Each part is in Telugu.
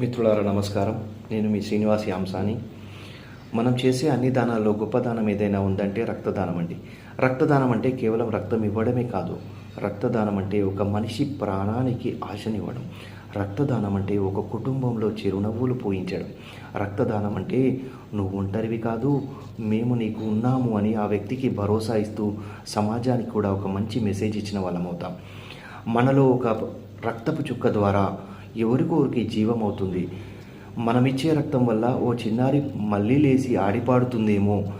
మిత్రులారా నమస్కారం. నేను మీ శ్రీనివాస్ యాంసాని మనం చేసే అన్ని దానాల్లో గొప్ప దానం ఏదైనా ఉందంటే రక్తదానం అండి. రక్తదానం అంటే కేవలం రక్తం ఇవ్వడమే కాదు. రక్తదానం అంటే ఒక మనిషి ప్రాణానికి ఆశనివ్వడం. రక్తదానం అంటే ఒక కుటుంబంలో చిరునవ్వులు పోయించడం. రక్తదానం అంటే నువ్వు ఒంటరివి కాదు మేము నీకు ఉన్నాము అని ఆ వ్యక్తికి భరోసా ఇస్తూ సమాజానికి కూడా ఒక మంచి మెసేజ్ ఇచ్చిన వాళ్ళం అవుతాం మనలో ఒక రక్తపు చుక్క ద్వారా ఎవరికొరికి జీవం అవుతుంది మనమిచ్చే రక్తం వల్ల ఓ చిన్నారి మళ్ళీ లేచి ఆడిపాడుతుందేమో?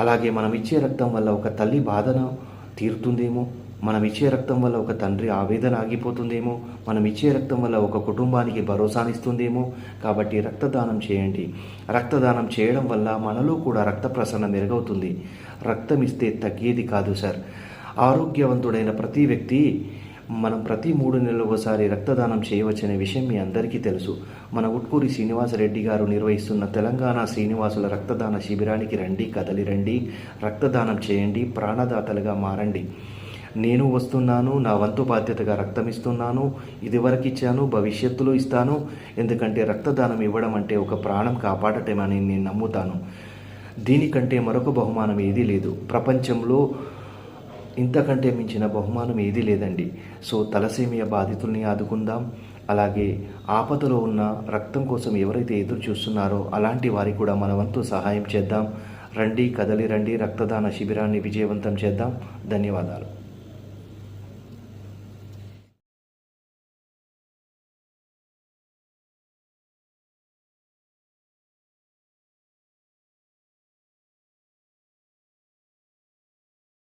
అలాగే మనం ఇచ్చే రక్తం వల్ల ఒక తల్లి బాధన తీరుతుందేమో? మనం ఇచ్చే రక్తం వల్ల ఒక తండ్రి ఆవేదన ఆగిపోతుందేమో? మనం ఇచ్చే రక్తం వల్ల ఒక కుటుంబానికి భరోసానిస్తుందేమో? కాబట్టి రక్తదానం చేయండి. రక్తదానం చేయడం వల్ల మనలో కూడా రక్త ప్రసరణ మెరుగవుతుంది. రక్తం ఇస్తే తగ్గేది కాదు సార్. ఆరోగ్యవంతుడైన ప్రతి వ్యక్తి మనం ప్రతి మూడు నెలలు ఒకసారి రక్తదానం చేయవచ్చనే విషయం మీ అందరికీ తెలుసు. మన ఉట్కూరి శ్రీనివాసరెడ్డి గారు నిర్వహిస్తున్న తెలంగాణ శ్రీనివాసుల రక్తదాన శిబిరానికి రండి కదలి రండి రక్తదానం చేయండి ప్రాణదాతలుగా మారండి. నేను వస్తున్నాను నా వంతు బాధ్యతగా రక్తం ఇస్తున్నాను ఇదివరకు ఇచ్చాను భవిష్యత్తులో ఇస్తాను. ఎందుకంటే రక్తదానం ఇవ్వడం అంటే ఒక ప్రాణం కాపాడటమని నేను నమ్ముతాను. దీనికంటే మరొక బహుమానం ఏదీ లేదు. ప్రపంచంలో ఇంతకంటే మించిన బహుమానం ఏదీ లేదండి. సో తలసేమియా బాధితుల్ని ఆదుకుందాం. అలాగే ఆపదలో ఉన్న రక్తం కోసం ఎవరైతే ఎదురు చూస్తున్నారో అలాంటి వారికి కూడా మన వంతు సహాయం చేద్దాం. రండి కదలి రండి రక్తదాన శిబిరాన్ని విజయవంతం చేద్దాం. ధన్యవాదాలు.